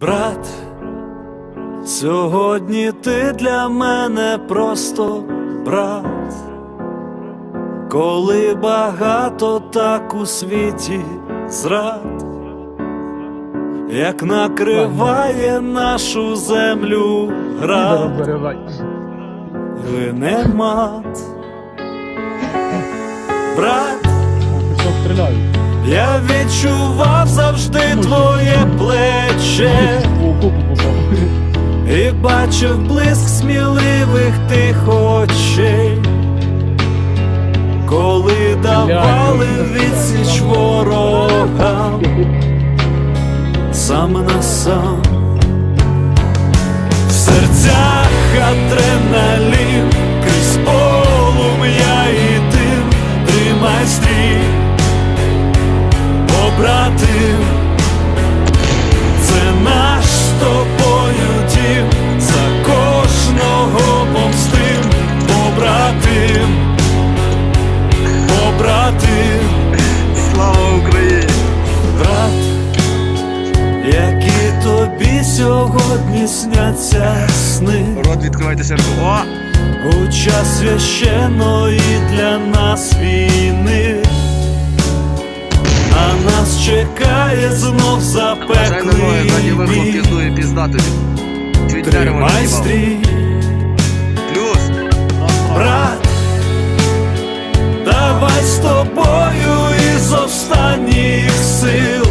Брат, сьогодні ти для мене просто брат, коли багато так у світі зрад, як накриває нашу землю град, лине мат. Брат, я відчував завжди бачив блиск сміливих тих очей, коли давали відсіч ворогам сам на сам побратим, Слава Україні! брат, які тобі сьогодні сняться сни Рот відкривайте серце. О! у час священної для нас війни, а нас чекає знов запеклий бій. Тримай стрій. з тобою із останніх сил,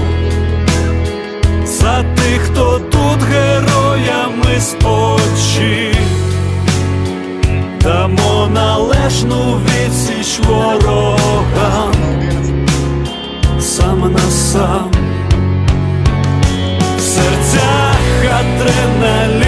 за тих, хто тут героями спочив дамо належну відсіч ворогам. Сам на сам, в серцях адреналін.